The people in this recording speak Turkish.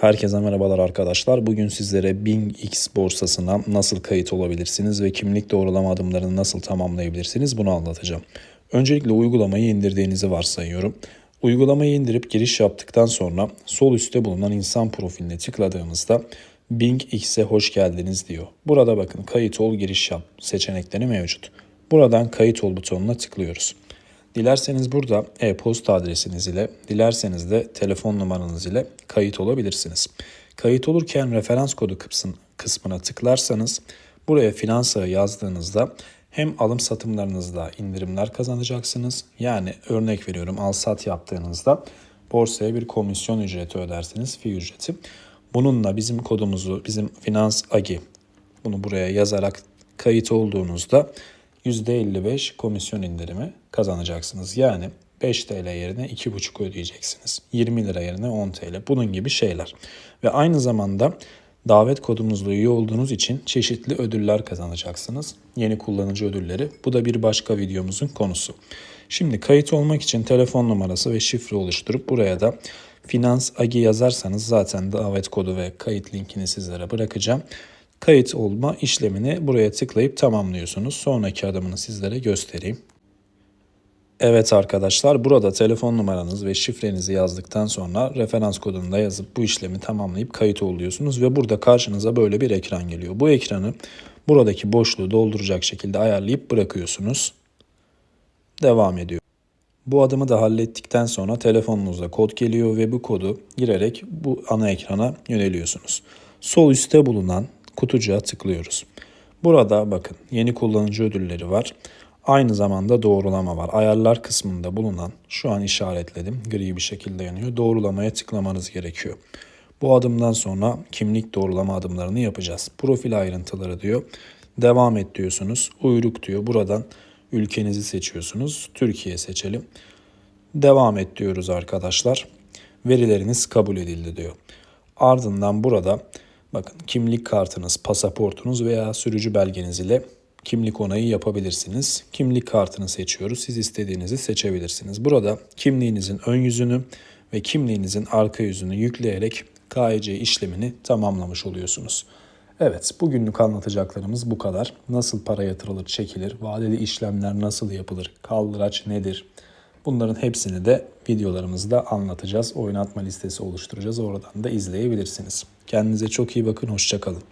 Herkese merhabalar arkadaşlar. Bugün sizlere Bing X borsasına nasıl kayıt olabilirsiniz ve kimlik doğrulama adımlarını nasıl tamamlayabilirsiniz bunu anlatacağım. Öncelikle uygulamayı indirdiğinizi varsayıyorum. Uygulamayı indirip giriş yaptıktan sonra sol üstte bulunan insan profiline tıkladığımızda Bing X'e hoş geldiniz diyor. Burada bakın kayıt ol giriş yap seçenekleri mevcut. Buradan kayıt ol butonuna tıklıyoruz. Dilerseniz burada e-posta adresiniz ile, dilerseniz de telefon numaranız ile kayıt olabilirsiniz. Kayıt olurken referans kodu kısmın- kısmına tıklarsanız buraya finans ağı yazdığınızda hem alım satımlarınızda indirimler kazanacaksınız. Yani örnek veriyorum al sat yaptığınızda borsaya bir komisyon ücreti ödersiniz, fi ücreti. Bununla bizim kodumuzu, bizim finans agi bunu buraya yazarak kayıt olduğunuzda %55 komisyon indirimi kazanacaksınız. Yani 5 TL yerine 2,5 ödeyeceksiniz. 20 lira yerine 10 TL. Bunun gibi şeyler. Ve aynı zamanda davet kodumuzla üye olduğunuz için çeşitli ödüller kazanacaksınız. Yeni kullanıcı ödülleri. Bu da bir başka videomuzun konusu. Şimdi kayıt olmak için telefon numarası ve şifre oluşturup buraya da Finans Agi yazarsanız zaten davet kodu ve kayıt linkini sizlere bırakacağım. Kayıt olma işlemini buraya tıklayıp tamamlıyorsunuz. Sonraki adımını sizlere göstereyim. Evet arkadaşlar burada telefon numaranız ve şifrenizi yazdıktan sonra referans kodunu da yazıp bu işlemi tamamlayıp kayıt oluyorsunuz ve burada karşınıza böyle bir ekran geliyor. Bu ekranı buradaki boşluğu dolduracak şekilde ayarlayıp bırakıyorsunuz. Devam ediyor. Bu adımı da hallettikten sonra telefonunuzda kod geliyor ve bu kodu girerek bu ana ekrana yöneliyorsunuz. Sol üstte bulunan kutucuğa tıklıyoruz. Burada bakın yeni kullanıcı ödülleri var. Aynı zamanda doğrulama var. Ayarlar kısmında bulunan şu an işaretledim. Gri bir şekilde yanıyor. Doğrulamaya tıklamanız gerekiyor. Bu adımdan sonra kimlik doğrulama adımlarını yapacağız. Profil ayrıntıları diyor. Devam et diyorsunuz. Uyruk diyor. Buradan ülkenizi seçiyorsunuz. Türkiye seçelim. Devam et diyoruz arkadaşlar. Verileriniz kabul edildi diyor. Ardından burada bakın kimlik kartınız, pasaportunuz veya sürücü belgeniz ile kimlik onayı yapabilirsiniz. Kimlik kartını seçiyoruz. Siz istediğinizi seçebilirsiniz. Burada kimliğinizin ön yüzünü ve kimliğinizin arka yüzünü yükleyerek KYC işlemini tamamlamış oluyorsunuz. Evet, bugünlük anlatacaklarımız bu kadar. Nasıl para yatırılır, çekilir, vadeli işlemler nasıl yapılır, kaldıraç nedir? Bunların hepsini de videolarımızda anlatacağız. Oynatma listesi oluşturacağız. Oradan da izleyebilirsiniz. Kendinize çok iyi bakın. Hoşçakalın.